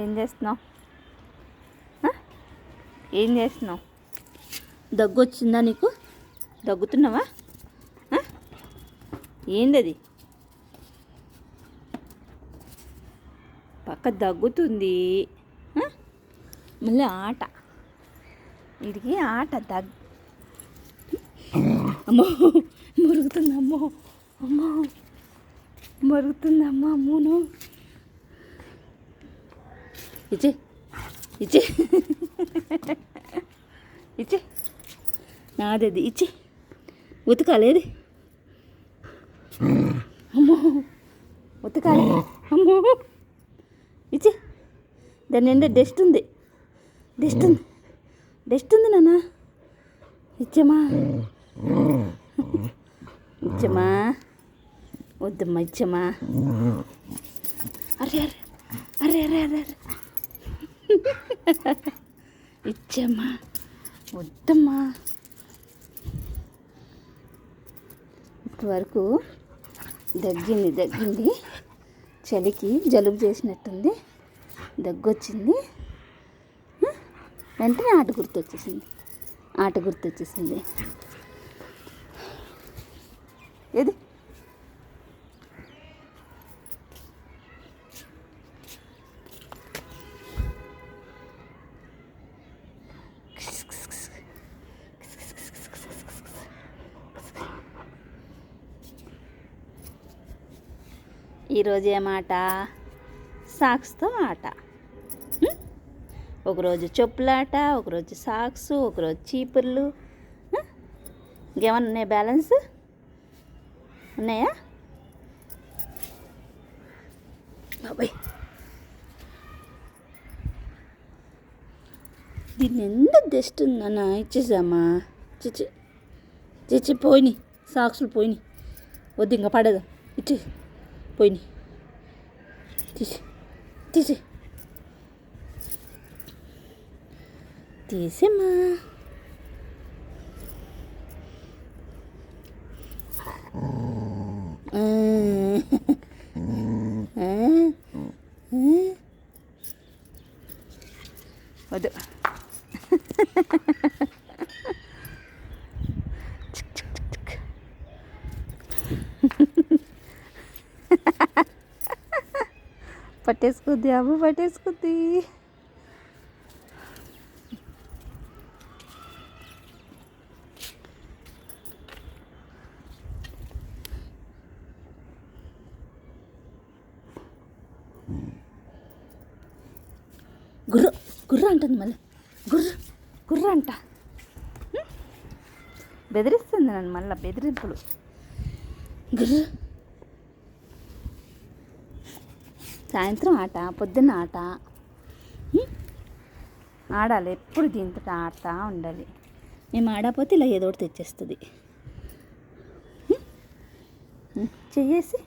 ఏం చేస్తున్నావు? ఏం చేస్తున్నావు? దగ్గు వచ్చిందా నీకు? దగ్గుతున్నావా? ఏంది అది పక్క దగ్గుతుంది? మళ్ళీ ఆట. వీడికి ఆట దగ్. అమ్మో మరుగుతుంది అమ్మో అమ్మో మరుగుతుంది అమ్మ అమ్మోను ఇచ్చి. ఇచ్చి. ఇచ్చి. నాదది ఇచ్చే. ఉతకాలేది. అమ్మో. ఉతకాలి. అమ్మో. ఇచ్చి. దాని నిండా డస్ట్ ఉంది. డస్ట్ ఉంది. డస్ట్ ఉంది నాన్న. ఇచ్చమ్మా ఇచ్చమ్మా వద్దమ్మా ఇచ్చమ్మా అరే అరే. అరే అరే అరే అరే. ఇచ్చమ్మా వద్దమ్మా. ఇప్పటివరకు దగ్గింది దగ్గింది. చలికి జలుబు చేసినట్టుంది. దగ్గొచ్చింది. వెంటనే ఆట గుర్తొచ్చేసింది. ఆట గుర్తొచ్చేసింది. ఏది? ఈరోజు ఏమాట సాక్స్తో ఆట ఒకరోజు చెప్పులాట ఒకరోజు సాక్స్ ఒకరోజు చీపుర్లు. ఇంకేమన్నా ఉన్నాయా బ్యాలెన్స్? ఉన్నాయా? బాబాయ్. దీన్ని ఎంత జస్ట్ ఉందన్న ఇచ్చేసామా? చిచ్చి చిచ్చి పోయినాయి సాక్సులు పోయినాయి వద్దు ఇంకా పడదు. ఇచ్చి పోయినాయి తీసి తీసి తీసేమ్మా ఆ. ఆ. ఆ. వద్దు పట్టేసుకుంది అమ్మ పట్టేసుకుంది. గుర్ర గుర్ర అంటుంది మళ్ళీ. గుర్ర గుర్ర అంట. బెదిరిస్తుంది నన్ను మళ్ళీ బెదిరింపులు. గుర్ర సాయంత్రం ఆట పొద్దున్న ఆట. ఆడాలి ఎప్పుడు దీంతో ఆడుతూ ఉండాలి. మేము ఆడకపోతే ఇలా ఏదో ఒకటి తెచ్చేస్తుంది. చెయ్యేసి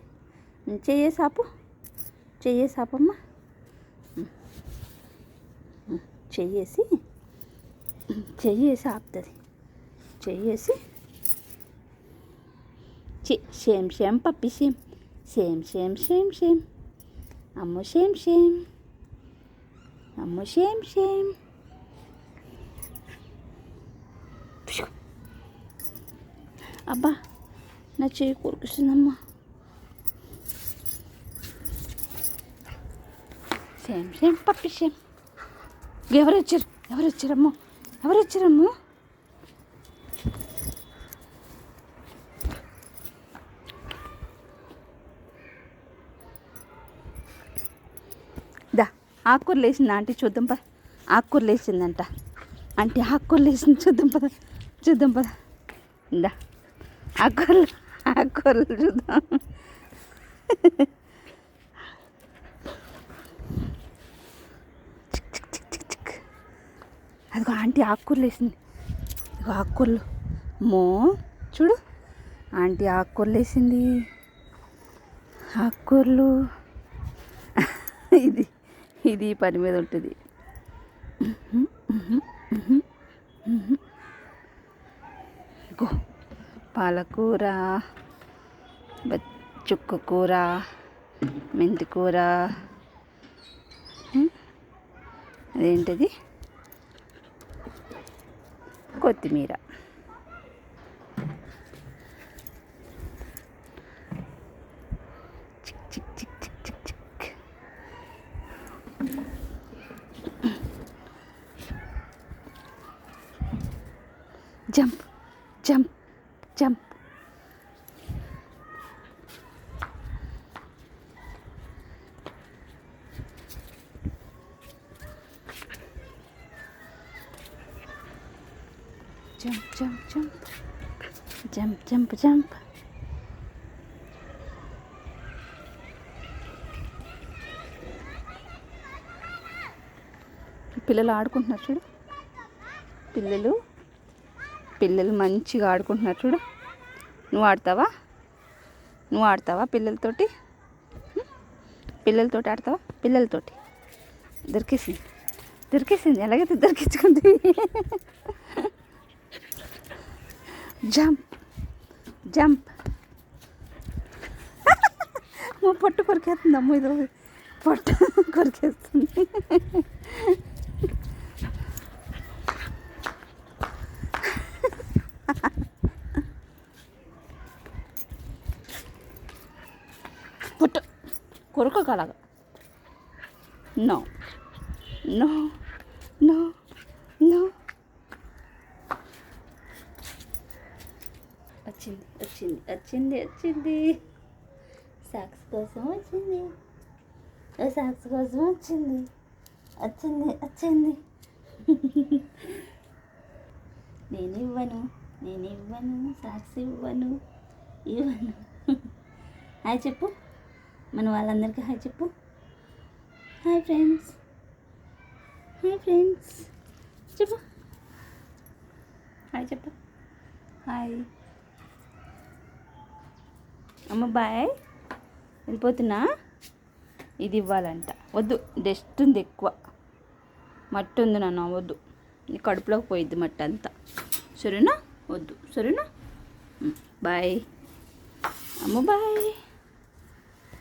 చెయ్యేసి ఆపు చెయ్యేసి ఆపమ్మా. చెయ్యేసి చెయ్యేసి ఆపుతుంది. చెయ్యేసి చి shame shame puppy shame shame shame shame shame. Ammu shame shame Ammu shame shame పిషు. అబ్బా నా చెయ్యి కొరుకుస్తుందమ్మా సేమ్ సేమ్ పప్పి సేమ్ ఎవరు ఆకుకూర లేచింది ఆంటీ? చూద్దాం పద. ఆకుకూర లేచిందంట. ఆంటీ ఆకుకూర లేచింది. చూద్దాం పద. చూద్దాం పద. ఇందా. ఆకుకూరలు ఆకుకూరలు చూద్దాం. అదిగో ఆంటీ ఆకుకూరలు వేసింది ఇదిగో ఆకుకూరలు. మో చూడు. ఆంటీ ఆకుకూరలు వేసింది ఆకుకూరలు. ఇది. ఇది పని మీద ఉంటుంది. పాలకూర బ- చుక్క కూర మెంతి కూర. అదేంటిది? కొత్తిమీర. Jump jump jump. Jump jump jump. Jump jump jump. పిల్లలు ఆడుకుంటున్నారు చూడు. పిల్లలు పిల్లలు మంచిగా ఆడుకుంటున్నారు చూడు. నువ్వు ఆడతావా? నువ్వు ఆడతావా పిల్లలతోటి? పిల్లలతోటి ఆడతావా? పిల్లలతోటి. దొరికేసింది. దొరికేసింది. ఎలాగైతే దొరికించుకుంది. జంప్. జంప్. మా పొట్టు కొరికేస్తుంది అమ్మ ఇది పొట్టు కొరికేస్తుంది. కొరకగలగా నో నో నో నో వచ్చింది. వచ్చింది. వచ్చింది. వచ్చింది. సాక్స్ కోసం వచ్చింది. సాక్స్ కోసం వచ్చింది. వచ్చింది. వచ్చింది. నేను ఇవ్వను. నేను ఇవ్వను. సాక్స్ ఇవ్వను. ఇవ్వను. హాయ్ చెప్పు. మన వాళ్ళందరికీ హాయ్ చెప్పు. Hi friends. Hi friends. చెప్పు. హాయ్ చెప్పు. హాయ్. అమ్మ బాయ్. వెళ్ళిపోతున్నా? ఇది ఇవ్వాలంట. వద్దు డస్ట్ ఉంది ఎక్కువ. మట్టి ఉంది నాన్న వద్దు. నీ కడుపులోకి పోయిద్ది మట్టి అంతా. సరేనా? వద్దు. సరేనా? బాయ్. అమ్మ బాయ్.